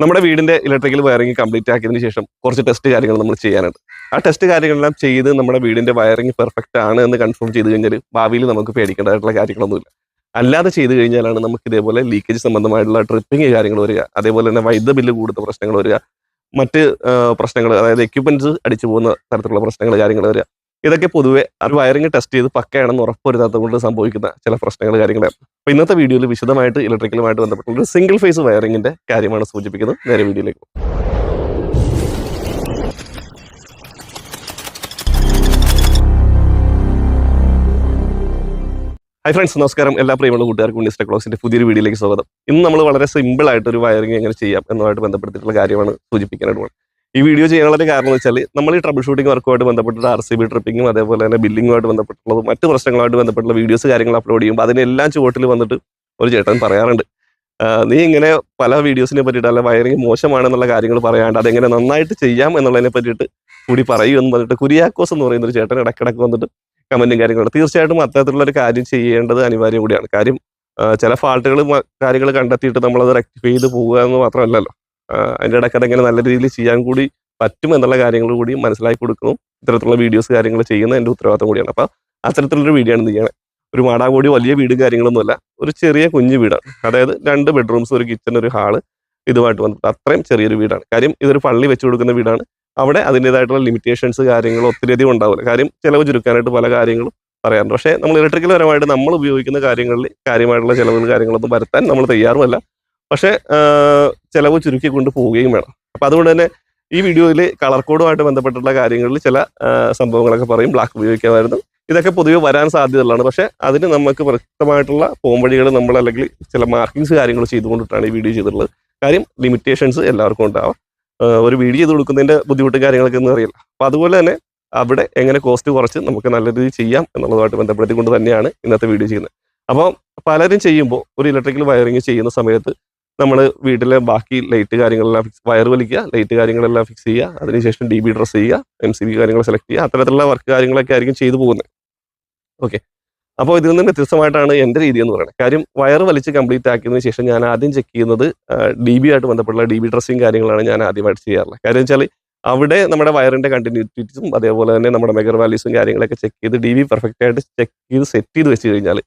നമ്മുടെ വീടിന്റെ electrical wiring complete ആക്കിയതിന് ശേഷം കുറച്ച് ടെസ്റ്റ് കാര്യങ്ങൾ നമ്മൾ ചെയ്യാനുണ്ട്. ആ ടെസ്റ്റ് കാര്യങ്ങളെല്ലാം ചെയ്ത് നമ്മുടെ വീടിന്റെ വയറിംഗ് പെർഫെക്റ്റ് ആണ് എന്ന് കൺഫേം ചെയ്ത് കഴിഞ്ഞാൽ ഭാവിയിൽ നമുക്ക് പേടിക്കേണ്ടതായിട്ടുള്ള കാര്യങ്ങളൊന്നുമില്ല. അല്ലാതെ ചെയ്ത് കഴിഞ്ഞാലാണ് നമുക്ക് ഇതേപോലെ ലീക്കേജ് സംബന്ധമായിട്ടുള്ള ട്രിപ്പിംഗ് കാര്യങ്ങൾ വരിക അതേപോലെ തന്നെ വൈദ്യുത ബില്ല് കൂടുന്ന പ്രശ്നങ്ങൾ വരിക മറ്റ് പ്രശ്നങ്ങൾ അതായത് എക്യുപ്മെന്റ്സ് അടിച്ചു പോകുന്ന തരത്തിലുള്ള പ്രശ്നങ്ങൾ കാര്യങ്ങൾ വരിക. ഇതൊക്കെ പൊതുവെ അത് വയറിംഗ് ടെസ്റ്റ് ചെയ്ത് പക്കയാണെന്ന് ഉറപ്പുവരുത്താത്തത് കൊണ്ട് സംഭവിക്കുന്ന ചില പ്രശ്നങ്ങൾ കാര്യങ്ങളാണ് അപ്പൊ ഇന്നത്തെ വീഡിയോയിൽ വിശദമായിട്ട് ഇലക്ട്രിക്കലുമായിട്ട് ബന്ധപ്പെട്ടുള്ള ഒരു സിംഗിൾ ഫേസ് വയറിംഗിന്റെ കാര്യമാണ് സൂചിപ്പിക്കുന്നത്. നേരെ വീഡിയോയിലേക്ക് ഹൈ ഫ്രണ്ട്സ് നമസ്കാരം. എല്ലാ പ്രിയമുള്ള കൂട്ടുകാർക്കും ഉണ്ണിസ്റ്റ ക്ലോസിന്റെ പുതിയൊരു വീഡിയോയിലേക്ക് സ്വാഗതം. ഇന്ന് നമ്മൾ വളരെ സിമ്പിൾ ആയിട്ട് ഒരു വയറിംഗ് എങ്ങനെ ചെയ്യാം എന്നുമായിട്ട് ബന്ധപ്പെട്ടിട്ടുള്ള കാര്യമാണ് സൂചിപ്പിക്കാനായിട്ട് ഈ വീഡിയോ ചെയ്യാനുള്ള കാരണം എന്ന് വെച്ചാൽ നമ്മൾ ഈ ട്രബിൾ ഷൂട്ടിംഗ് വർക്കുമായിട്ട് ബന്ധപ്പെട്ടിട്ട് ആർ സി ബി ട്രിപ്പിങ്ങും അതേപോലെ തന്നെ ബില്ലിങ്ങുമായിട്ട് ബന്ധപ്പെട്ടുള്ളതും മറ്റു പ്രശ്നങ്ങളായിട്ട് ബന്ധപ്പെട്ടുള്ള വീഡിയോസ് കാര്യങ്ങൾ അപ്ലോഡ് ചെയ്യുമ്പോൾ അതിനെല്ലാം ചുവട്ടിൽ വന്നിട്ട് ഒരു ചേട്ടൻ പറയാറുണ്ട്. നീ ഇങ്ങനെ പല വീഡിയോസിനെ പറ്റിയിട്ട് അല്ല വയറിംഗ് മോശമാണെന്നുള്ള കാര്യങ്ങൾ പറയാണ്ട് അതെങ്ങനെ നന്നായിട്ട് ചെയ്യാം എന്നുള്ളതിനെ പറ്റിയിട്ട് കൂടി പറയൂ എന്ന് പറഞ്ഞിട്ട് കുരിയാക്കോസ് എന്ന് പറയുന്ന ഒരു ചേട്ടൻ ഇടക്കിടക്ക് വന്നിട്ട് കമന്റും കാര്യങ്ങളും തീർച്ചയായിട്ടും അത്തരത്തിലുള്ള ഒരു കാര്യം ചെയ്യേണ്ടത് അനിവാര്യം കൂടിയാണ്. കാര്യം ചില ഫാൾട്ടുകൾ കാര്യങ്ങൾ കണ്ടെത്തിയിട്ട് നമ്മളത് റെക്ടിഫൈ ചെയ്ത് പോകുക എന്ന് മാത്രമല്ലല്ലോ. ആ, അതിന്റെ ഇടയ്ക്ക് അതെങ്ങനെ നല്ല രീതിയിൽ ചെയ്യാൻ കൂടി പറ്റും എന്നുള്ള കാര്യങ്ങൾ കൂടി മനസ്സിലാക്കി കൊടുക്കണം ഇത്തരത്തിലുള്ള വീഡിയോസ് കാര്യങ്ങൾ ചെയ്യുന്ന എന്റെ ഉത്തരവാദിത്തം കൂടിയാണ്. അപ്പോൾ അത്തരത്തിലുള്ളൊരു വീഡിയോ ആണ് ചെയ്യണേ ഒരു മാടാകോടി വലിയ വീടും കാര്യങ്ങളൊന്നുമല്ല ഒരു ചെറിയ കുഞ്ഞു വീടാണ്. അതായത് രണ്ട് ബെഡ്റൂംസ് ഒരു കിച്ചൺ ഒരു ഹാൾ ഇതുമായിട്ട് വന്നിട്ട് അത്രയും ചെറിയൊരു വീടാണ്. കാര്യം ഇതൊരു പള്ളി വെച്ച് കൊടുക്കുന്ന വീടാണ്. അവിടെ അതിന്റെതായിട്ടുള്ള ലിമിറ്റേഷൻസ് കാര്യങ്ങൾ ഒത്തിരിയധികം ഉണ്ടാവില്ല. കാര്യം ചിലവ് ചുരുക്കാനായിട്ട് പല കാര്യങ്ങളും പറയാറുണ്ട്. പക്ഷേ നമ്മൾ ഇലക്ട്രിക്കൽ പരമായിട്ട് നമ്മൾ ഉപയോഗിക്കുന്ന കാര്യങ്ങളിൽ കാര്യമായിട്ടുള്ള ചിലവുകൾ കാര്യങ്ങളൊന്നും വരുത്താൻ നമ്മൾ തയ്യാറുമല്ല. പക്ഷേ ചിലവ് ചുരുക്കി കൊണ്ട് പോവുകയും വേണം. അപ്പം അതുകൊണ്ട് തന്നെ ഈ വീഡിയോയിൽ കളർ കോഡുമായിട്ട് ബന്ധപ്പെട്ടുള്ള കാര്യങ്ങളിൽ ചില സംഭവങ്ങളൊക്കെ പറയും. ബ്ലാക്ക് ഉപയോഗിക്കാമായിരുന്നു. ഇതൊക്കെ പൊതുവെ വരാൻ സാധ്യതയുള്ളതാണ്. പക്ഷേ അതിന് നമുക്ക് വ്യക്തമായിട്ടുള്ള പോംവഴികൾ നമ്മൾ അല്ലെങ്കിൽ ചില മാർക്കിങ്സ് കാര്യങ്ങൾ ചെയ്തുകൊണ്ടിട്ടാണ് ഈ വീഡിയോ ചെയ്തിട്ടുള്ളത്. കാര്യം ലിമിറ്റേഷൻസ് എല്ലാവർക്കും ഉണ്ടാവാം. ഒരു വീഡിയോ ചെയ്ത് കൊടുക്കുന്നതിന്റെ ബുദ്ധിമുട്ടും കാര്യങ്ങളൊക്കെ ഒന്നും അറിയില്ല. അപ്പോൾ അതുപോലെ തന്നെ അവിടെ എങ്ങനെ കോസ്റ്റ് കുറച്ച് നമുക്ക് നല്ല രീതിയിൽ ചെയ്യാം എന്നുള്ളതുമായിട്ട് ബന്ധപ്പെടുത്തിക്കൊണ്ട് തന്നെയാണ് ഇന്നത്തെ വീഡിയോ ചെയ്യുന്നത്. അപ്പോൾ പലരും ചെയ്യുമ്പോൾ ഒരു ഇലക്ട്രിക്കൽ വയറിങ് ചെയ്യുന്ന സമയത്ത് നമ്മൾ വീട്ടിലെ ബാക്കി ലൈറ്റ് കാര്യങ്ങളെല്ലാം ഫിക്സ് വയർ വലിക്കുക ലൈറ്റ് കാര്യങ്ങളെല്ലാം ഫിക്സ് ചെയ്യുക അതിനുശേഷം ഡി ബി ഡ്രസ് ചെയ്യുക എം സി ബി കാര്യങ്ങൾ സെലക്ട് ചെയ്യുക അത്തരത്തിലുള്ള വർക്ക് കാര്യങ്ങളൊക്കെ ആയിരിക്കും ചെയ്തു പോകുന്നത്. ഓക്കെ അപ്പോൾ ഇതിൽ നിന്ന് വ്യത്യസ്തമായിട്ടാണ് എന്റെ രീതി എന്ന് പറയുന്നത്. കാര്യം വയർ വലിച്ച് കംപ്ലീറ്റ് ആക്കിയതിന് ശേഷം ഞാൻ ആദ്യം ചെക്ക് ചെയ്യുന്നത് ഡി ബി ആയിട്ട് ബന്ധപ്പെട്ടുള്ള ഡി ബി ഡ്രസ്സിങ് കാര്യങ്ങളാണ് ഞാൻ ആദ്യമായിട്ട് ചെയ്യാറുള്ളത്. കാര്യം വെച്ചാൽ അവിടെ നമ്മുടെ വയറിന്റെ കണ്ടിന്യൂറ്റിസും അതേപോലെ തന്നെ നമ്മുടെ മെഗർ വാല്യൂസും കാര്യങ്ങളൊക്കെ ചെക്ക് ചെയ്ത് ഡി ബി പെർഫെക്റ്റ് ആയിട്ട് ചെക്ക് ചെയ്ത് സെറ്റ് ചെയ്ത് വെച്ച് കഴിഞ്ഞാൽ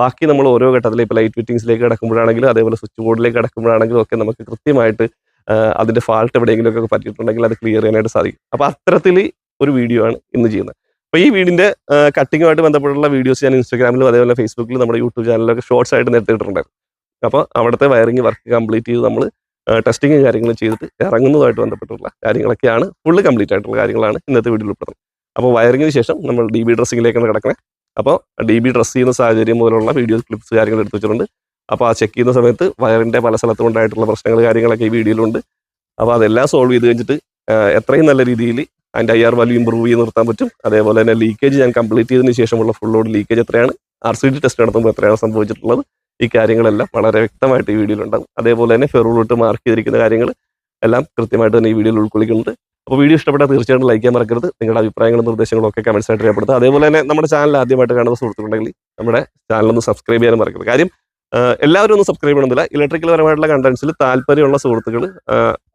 ബാക്കി നമ്മൾ ഓരോ ഘട്ടത്തിൽ ഇപ്പോൾ ലൈറ്റ് ഫിറ്റിംഗ്സിലേക്ക് കിടക്കുമ്പോഴാണെങ്കിലും അതേപോലെ സ്വിച്ച് ബോർഡിലേക്ക് കിടക്കുമ്പോഴാണെങ്കിലും ഒക്കെ നമുക്ക് കൃത്യമായിട്ട് അതിന്റെ ഫാൾട്ട് എവിടെയെങ്കിലുമൊക്കെ പറ്റിയിട്ടുണ്ടെങ്കിൽ അത് ക്ലിയർ ചെയ്യാനായിട്ട് സാധിക്കും. അപ്പോൾ അത്തരത്തിൽ ഒരു വീഡിയോ ആണ് ഇന്ന് ചെയ്യുന്നത്. അപ്പോൾ ഈ വീടിന്റെ കട്ടിങ്ങുമായിട്ട് ബന്ധപ്പെട്ടുള്ള വീഡിയോസ് ഞാൻ ഇൻസ്റ്റാഗ്രാമിലും അതേപോലെ ഫേസ്ബുക്കിലും നമ്മുടെ യൂട്യൂബ് ചാനലിലൊക്കെ ഷോർട്സ് ആയിട്ട് നിർത്തിയിട്ടുണ്ടായിരുന്നു അപ്പോൾ അവിടുത്തെ വയറിംഗ് വർക്ക് കംപ്ലീറ്റ് ചെയ്ത് നമ്മൾ ടെസ്റ്റിങ്ങും കാര്യങ്ങളും ചെയ്തിട്ട് ഇറങ്ങുന്നതുമായിട്ട് ബന്ധപ്പെട്ടുള്ള കാര്യങ്ങളൊക്കെയാണ് ഫുള്ള് കംപ്ലീറ്റ് ആയിട്ടുള്ള കാര്യങ്ങളാണ് ഇന്നത്തെ വീഡിയോയിൽ ഉൾപ്പെടുന്നത്. അപ്പോൾ വയറിങ്ങിന് ശേഷം നമ്മൾ ഡി ബി ഡ്രസ്സിങ്ങിലേക്കാണ് കിടക്കുന്നത് അപ്പോൾ ഡി ബി ഡ്രസ് ചെയ്യുന്ന സാഹചര്യം മുതലുള്ള വീഡിയോ ക്ലിപ്സ് കാര്യങ്ങൾ എടുത്തു വെച്ചിട്ടുണ്ട്. അപ്പോൾ ആ ചെക്ക് ചെയ്യുന്ന സമയത്ത് വയറിന്റെ പല സ്ഥലത്തും ഉണ്ടായിട്ടുള്ള പ്രശ്നങ്ങൾ കാര്യങ്ങളൊക്കെ ഈ വീഡിയോയിലുണ്ട് അപ്പോൾ അതെല്ലാം സോൾവ് ചെയ്ത് കഴിഞ്ഞിട്ട് എത്രയും നല്ല രീതിയിൽ അതിന്റെ ഐ ആർ വാല്യൂ ഇമ്പ്രൂവ് ചെയ്ത് നിർത്താൻ പറ്റും. അതേപോലെ തന്നെ ലീക്കേജ് ഞാൻ കംപ്ലീറ്റ് ചെയ്തതിന് ശേഷമുള്ള ഫുൾ ലോഡ് ലീക്കേജ് എത്രയാണ്? ആർ സി ഡി ടെസ്റ്റ് നടത്തുമ്പോൾ എത്രയാണ് സംഭവിച്ചിട്ടുള്ളത്? ഈ കാര്യങ്ങളെല്ലാം വളരെ വ്യക്തമായിട്ട് ഈ വീഡിയോയിൽ ഉണ്ടാകും അതേപോലെ തന്നെ ഫെറൂളിട്ട് മാർക്ക് ചെയ്തിരിക്കുന്ന കാര്യങ്ങൾ എല്ലാം കൃത്യമായിട്ട് തന്നെ ഈ വീഡിയോയിൽ ഉൾക്കൊള്ളിക്കുന്നുണ്ട്. അപ്പോൾ വീഡിയോ ഇഷ്ടപ്പെട്ടാൽ തീർച്ചയായിട്ടും ലൈക്ക് ചെയ്യാൻ മറക്കരുത്. നിങ്ങളുടെ അഭിപ്രായങ്ങളും നിർദ്ദേശങ്ങളും ഒക്കെ കമൻസ് ആയിട്ട് രേഖപ്പെടുത്തുക. അതേപോലെ തന്നെ നമ്മുടെ ചാനൽ ആദ്യമായിട്ട് കാണുന്ന സുഹൃത്തുക്കളുണ്ടെങ്കിൽ നമ്മുടെ ചാനൽ ഒന്ന് സബ്സ്ക്രൈബ് ചെയ്യാൻ മറക്കരുത്. കാര്യം എല്ലാവരും ഒന്നും സബ്സ്ക്രൈബ് ചെയ്യണമെന്നില്ല. ഇലക്ട്രിക്കൽ പരമായിട്ടുള്ള കണ്ടന്റ്സിൽ താല്പര്യമുള്ള സുഹൃത്തുക്കൾ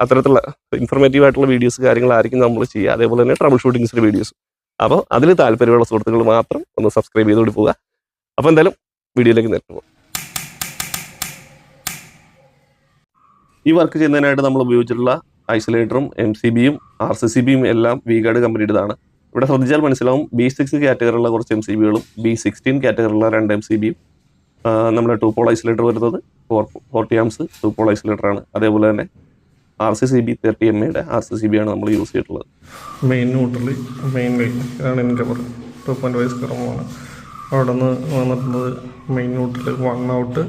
അത്തരത്തിലുള്ള ഇൻഫർമേറ്റീവ് ആയിട്ടുള്ള വീഡിയോസ് കാര്യങ്ങളായിരിക്കും നമ്മൾ ചെയ്യുക. അതേപോലെ തന്നെ ട്രബിൾ ഷൂട്ടിങ്സിന്റെ വീഡിയോസ് അപ്പോൾ അതിൽ താല്പര്യമുള്ള സുഹൃത്തുക്കൾ മാത്രം ഒന്ന് സബ്സ്ക്രൈബ് ചെയ്തുകൊണ്ട് പോവുക. അപ്പോൾ എന്തായാലും വീഡിയോയിലേക്ക് നേരിട്ട് പോകാം. ഈ വർക്ക് ചെയ്യുന്നതിനായിട്ട് നമ്മൾ ഉപയോഗിച്ചിട്ടുള്ള ഐസൊലേറ്ററും എം സി ബിയും ആർ സി സി ബിയും എല്ലാം വിഗാർഡ് കമ്പനിയുടേതാണ് ഇവിടെ ശ്രദ്ധിച്ചാൽ മനസ്സിലാവും ബി സിക്സ് കാറ്റഗറിയുള്ള കുറച്ച് എം സി ബികളും ബി സിക്സ്റ്റീൻ കാറ്റഗറിയുള്ള രണ്ട് എം സി ബിയും നമ്മുടെ ടു പോൾ ഐസൊലേറ്റർ വരുന്നത് four forty amps two pole isolator ആണ്. അതേപോലെ തന്നെ R C C B thirty M എയുടെ ആർ സി സി ബി ആണ് നമ്മൾ യൂസ് ചെയ്തിട്ടുള്ളത്. മെയിൻ ന്യൂട്രലി മെയിൻ ലൈൻ ഇതാണ് എന്റെ കവർ ടു പോയിന്റ് വൈസ് കറമാണ് അവിടെ നിന്ന് വന്നിട്ടുള്ളത് main neutral one out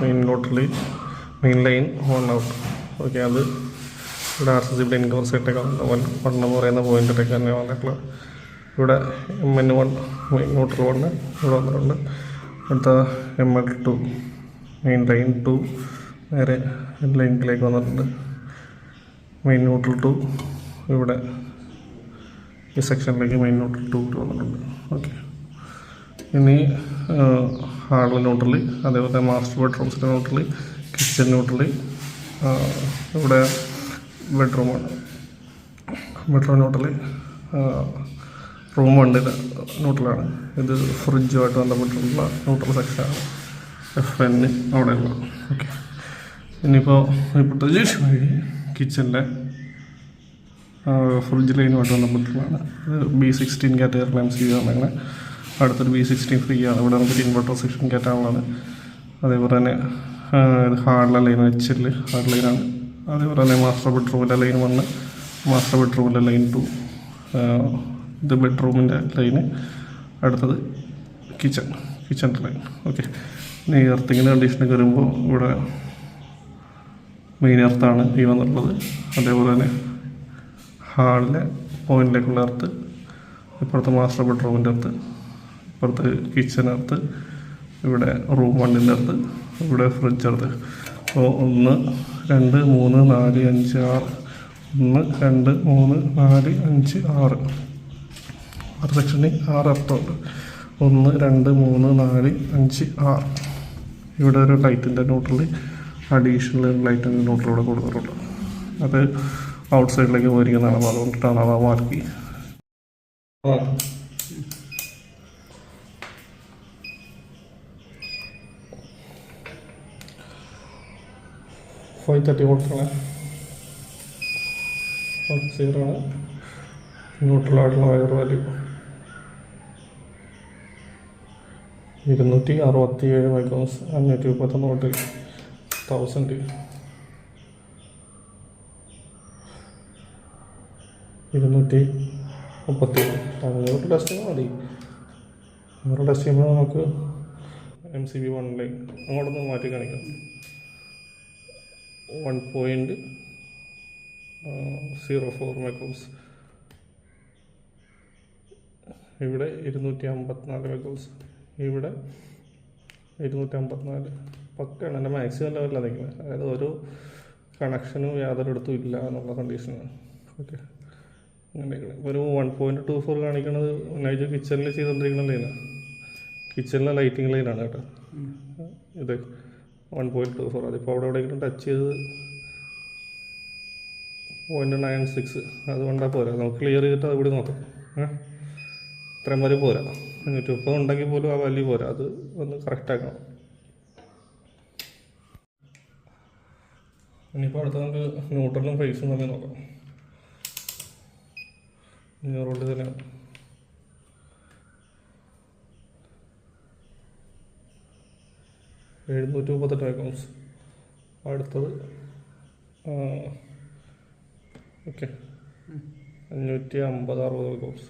main ന്യൂട്രലി main line one out okay അത് ഇവിടെ ആർ സി സി ഇവിടെ ഇൻകവർ സെറ്റൊക്കെ വൺ വൺ എന്ന് പറയുന്ന പോയിന്റിലേക്ക് തന്നെ വന്നിട്ടുള്ളത് ഇവിടെ M N one neutral one ഇവിടെ വന്നിട്ടുണ്ട്. അടുത്ത M L two main line two നേരെ ലൈനിലേക്ക് വന്നിട്ടുണ്ട്. മെയിൻ ന്യൂട്രൽ ടു ഇവിടെ ഈ സെക്ഷനിലേക്ക് മെയിൻ ന്യൂട്രൽ ടു വന്നിട്ടുണ്ട്. ഓക്കെ ഇനി ഹാളിൽ ന്യൂട്രലി അതേപോലെ മാസ്റ്റർ ബെഡ്റൂംസിന്റെ ന്യൂട്രലി കിച്ചൺ ന്യൂട്രലി ഇവിടെ ബെഡ്റൂമാണ്. ബെഡ്റൂം നോട്ടിൽ റൂം വണ്ണിൽ നോട്ടിലാണ് ഇത് ഫ്രിഡ്ജുമായിട്ട് ബന്ധപ്പെട്ടിട്ടുള്ള ന്യൂട്രൽ സെക്ഷനാണ് എഫ് എൻ അവിടെയുള്ള. ഓക്കെ ഇനിയിപ്പോൾ ഇപ്പോഴത്തെ ജസ്റ്റ് വഴി കിച്ചന്റെ ഫ്രിഡ്ജ് ലൈനുമായിട്ട് ബന്ധപ്പെട്ടുള്ളതാണ് ഇത് B sixteen category M C അടുത്തൊരു ബി സിക്സ്റ്റീൻ ഫ്രീ ആണ്. ഇവിടെ നമുക്ക് ഇൻവെർട്ടർ സെക്ഷൻ കയറ്റാനുള്ളതാണ്. അതേപോലെ തന്നെ ഇത് hard line H L hard ലൈനാണ് അതേപോലെ തന്നെ മാസ്റ്റർ ബെഡ്റൂമിന്റെ ലൈൻ വന്ന് മാസ്റ്റർ ബെഡ്റൂമിന്റെ ലൈൻ ടു ഇത് ബെഡ്റൂമിന്റെ ലൈന് അടുത്തത് കിച്ചൺ കിച്ചൺ ലൈൻ ഓക്കെ ഇനി എർത്തിങ്ങിന്റെ കണ്ടീഷനൊക്കെ വരുമ്പോൾ ഇവിടെ മെയിൻ എർത്താണ് ഈ വന്നിട്ടുള്ളത്. അതേപോലെ തന്നെ ഹാളിലെ പോയിന്റിലേക്കുള്ള എർത്ത് ഇപ്പുറത്തെ മാസ്റ്റർ ബെഡ്റൂമിന്റെ അടുത്ത് ഇപ്പുറത്ത് കിച്ചൺ അടുത്ത് ഇവിടെ റൂം വണ്ണിന്റെ അടുത്ത് ഇവിടെ ഫ്രിഡ്ജ് അടുത്ത് അപ്പോൾ ഒന്ന് രണ്ട് മൂന്ന് നാല് അഞ്ച് ആറ് ഒന്ന് രണ്ട് മൂന്ന് നാല് അഞ്ച് ആറ്. ആറ് സെക്ഷനിൽ ആറ് അർത്ഥമുണ്ട്. ഒന്ന് രണ്ട് മൂന്ന് നാല് അഞ്ച് ആറ്. ഇവിടെ ഒരു ലൈറ്റിന്റെ നോട്ടിൽ അഡീഷണൽ ലൈറ്റിന്റെ നോട്ടിലൂടെ കൊടുത്തിട്ടുണ്ട്. അത് ഔട്ട് സൈഡിലേക്ക് പോയിരിക്കുന്നതാണ്. അപ്പോൾ അതുകൊണ്ടിട്ടാണ് അത് മാർക്ക് ഫൈവ് തേർട്ടി വോൾട്ടാണ് സീറോ ആണ് ന്യൂട്രലായിട്ടുള്ള വയർ വാല്യൂ ഇരുന്നൂറ്റി അറുപത്തി ഏഴ് മൈക്രോസ് അഞ്ഞൂറ്റി മുപ്പത്തൊന്ന് വോട്ട് തൗസൻഡ് ഇരുന്നൂറ്റി മുപ്പത്തി ഏഴ് അഞ്ഞൂറ് ടെസ്റ്റ് ചെയ്യുമ്പോൾ മതി. അഞ്ഞൂറ് ടെസ്റ്റ് ചെയ്യുമ്പോൾ നമുക്ക് എം സി ബി വണ്ണിലേക്ക് അങ്ങോട്ടൊന്ന് മാറ്റി കാണിക്കാം. One point zero four megohms ഇവിടെ ഇരുന്നൂറ്റി അമ്പത്തിനാല് മെഗോൾസ് ഇവിടെ ഇരുന്നൂറ്റി അമ്പത്തിനാല്. പക്കാണ് എന്റെ മാക്സിമം ലെവലിലാണ് നിൽക്കുന്നത് അതായത് ഒരു കണക്ഷനും യാതൊരിടത്തും ഇല്ല എന്നുള്ള കണ്ടീഷനാണ് ഓക്കെ അങ്ങനെയൊക്കെ ഇപ്പോൾ ഒരു വൺ പോയിന്റ് ടു ഫോർ കാണിക്കുന്നത് നൈജ് കിച്ചണിൽ ചെയ്തുകൊണ്ടിരിക്കുന്ന ലൈനാണ് കിച്ചണിലെ ലൈറ്റിംഗ് ലൈനാണ് കേട്ടോ. ഇത് വൺ പോയിന്റ് ടു ഫോർ അതിപ്പോൾ അവിടെ എവിടെയെങ്കിലും ടച്ച് ചെയ്ത് പോയിന്റ് നയൻ സിക്സ് അതുകൊണ്ടാണ് പോരാ. നമുക്ക് ക്ലിയർ ചെയ്തിട്ട് അത് കൂടി നോക്കാം. ഇത്രയും വരെ പോരാ. അഞ്ഞൂറ്റി മുപ്പത് ഉണ്ടെങ്കിൽ പോലും ആ വാല്യൂ പോരാ. അത് ഒന്ന് കറക്റ്റ് ആക്കണം. ഇനിയിപ്പോൾ അടുത്ത നമുക്ക് ന്യൂട്രലും ഫേസും തമ്മിൽ നോക്കാം. അഞ്ഞൂറ് തന്നെയാണ് എഴുന്നൂറ്റി മുപ്പത്തെട്ട് അക്കൗണ്ട്സ് അടുത്തത് ഓക്കെ അഞ്ഞൂറ്റി അമ്പത് അറുപത് അക്കൗണ്ട്സ്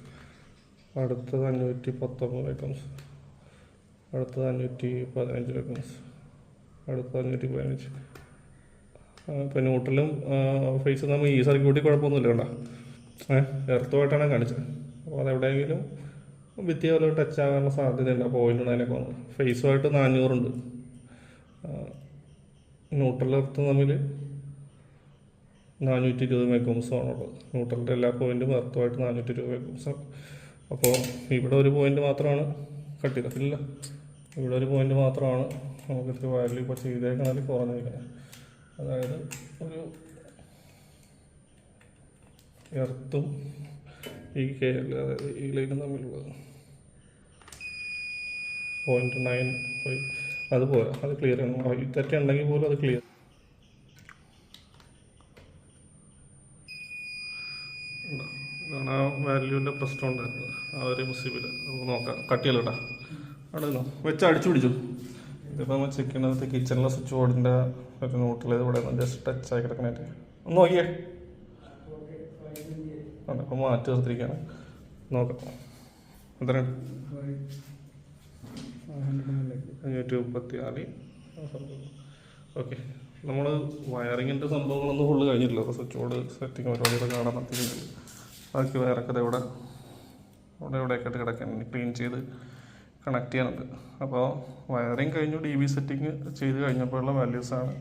അടുത്തത് അഞ്ഞൂറ്റി പത്തൊമ്പത് അക്കൗണ്ട്സ് അടുത്തത് അഞ്ഞൂറ്റി പതിനഞ്ച് അക്കൗണ്ട്സ് അടുത്തത് അഞ്ഞൂറ്റി പതിനഞ്ച് ഇപ്പം ന്യൂട്രലും ഫേസ് നമ്മൾ ഈ സർക്യൂട്ടിൽ കുഴപ്പമൊന്നുമില്ല കേട്ടോ ഏഹ് എർത്തുമായിട്ടാണ് കാണിച്ചത്. അപ്പോൾ അതെവിടെയെങ്കിലും ഭിത്തി പോലെ ടച്ച് ആകാനുള്ള സാധ്യതയുണ്ട് ആ പോയിന്റ് അതിനൊക്കെ വന്നത് ഫേസുമായിട്ട് നാനൂറുണ്ട്. ന്യൂട്രൽ എർത്ത് തമ്മിൽ നാനൂറ്റി ഇരുപത് മെഗോംസ് ഉള്ളത്. ന്യൂട്രലിന്റെ എല്ലാ പോയിന്റും എർത്തുമായിട്ട് നാനൂറ്റി ഇരുപത് മെഗോംസാണ് അപ്പോൾ ഇവിടെ ഒരു പോയിന്റ് മാത്രമാണ് കട്ട് ചെയ്തിട്ടില്ല ഇവിടെ ഒരു പോയിന്റ് മാത്രമാണ് നമുക്ക് ഇത്തിരി വാല്യൂ ഇപ്പോൾ ചെയ്തേക്കണതിൽ കുറഞ്ഞിരിക്കുന്നത്. അതായത് ഒരു എർത്തും ഈ കെ അതായത് ഈ ലൈനും തമ്മിലുള്ളത്. പോയിന്റ് നയൻ ഫൈവ് അത് പോരാ. അത് ക്ലിയർ ചെയ്യണം. ഈ തെറ്റ് ഉണ്ടെങ്കിൽ പോലും അത് ക്ലിയർ ഇതാണ് ആ വാല്യൂവിന്റെ പ്രശ്നം ഉണ്ടായിരുന്നത്. ആ ഒരു മുസീബിൽ നമുക്ക് നോക്കാം. കട്ടിയല്ല കേട്ടോ അവിടെ വെച്ച് അടിച്ചു പിടിച്ചു. ഇതിപ്പോൾ നമ്മൾ ചെക്ക് ചെയ്യുന്നത് കിച്ചണിലെ സ്വിച്ച് ബോർഡിന്റെ ഒരു നോട്ടിൽ ഇവിടെ ജസ്റ്റ് ടച്ച് ആയി കിടക്കണായിട്ട് ഒന്ന് നോക്കിയേ? ആണ് അപ്പോൾ മാറ്റി നിർത്തിയിരിക്കുകയാണ്. നോക്കാം. എത്രയാണ്? അഞ്ഞൂറ്റി മുപ്പത്തി നാല് ഓക്കെ. നമ്മൾ വയറിങ്ങിന്റെ സംഭവങ്ങളൊന്നും ഫുള്ള് കഴിഞ്ഞിട്ടില്ല. സ്വിച്ച് ബോർഡ് സെറ്റിംഗ് പരിപാടികൾ കാണാൻ പറ്റുന്നുണ്ട് ബാക്കി വയറൊക്കെ ഇവിടെ അവിടെ ഇവിടെയൊക്കെ കിടക്കാൻ ക്ലീൻ ചെയ്ത് കണക്ട് ചെയ്യാനുണ്ട്. അപ്പോൾ വയറിങ് കഴിഞ്ഞു ഡി ബി സെറ്റിങ് ചെയ്ത് കഴിഞ്ഞപ്പോഴുള്ള വാല്യൂസാണ്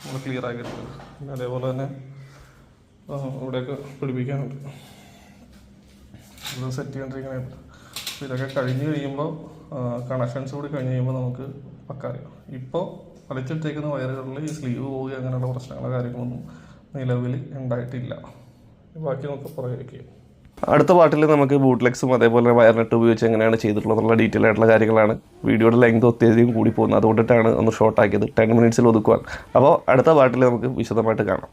നമ്മൾ ക്ലിയർ ആക്കിയിട്ടുള്ളത് പിന്നെ അതേപോലെ തന്നെ ഇവിടെയൊക്കെ പിടിപ്പിക്കാനുണ്ട്. സെറ്റ് ചെയ്യേണ്ടിരിക്കണുണ്ട് അപ്പോൾ ഇതൊക്കെ കഴിഞ്ഞ് കഴിയുമ്പോൾ കണക്ഷൻസ് കൂടി കഴിഞ്ഞ് കഴിയുമ്പോൾ നമുക്ക് പക്ക അറിയാം. ഇപ്പോൾ വലിച്ചിട്ടേക്കുന്ന വയറുകളിൽ ഈ സ്ലീവ് പോവുക അങ്ങനെയുള്ള പ്രശ്നങ്ങളോ കാര്യങ്ങളൊന്നും നിലവിൽ ഉണ്ടായിട്ടില്ല. ബാക്കി നമുക്ക് പുറകേക്ക് അടുത്ത പാട്ടിൽ നമുക്ക് ബൂട്ട്ലെക്സും അതേപോലെ വയർനെറ്റ് ഉപയോഗിച്ച് എങ്ങനെയാണ് ചെയ്തിട്ടുള്ളത് നല്ല ഡീറ്റെയിൽ ആയിട്ടുള്ള കാര്യങ്ങളാണ്. വീഡിയോയുടെ ലെങ്ത് ഒത്തിരിയധികം കൂടി പോകുന്നത് അതുകൊണ്ടിട്ടാണ് ഒന്ന് ഷോർട്ടാക്കിയത് ടെൻ മിനിറ്റ്സിൽ ഒതുക്കുവാൻ. അപ്പോൾ അടുത്ത പാട്ടിൽ നമുക്ക് വിശദമായിട്ട് കാണാം.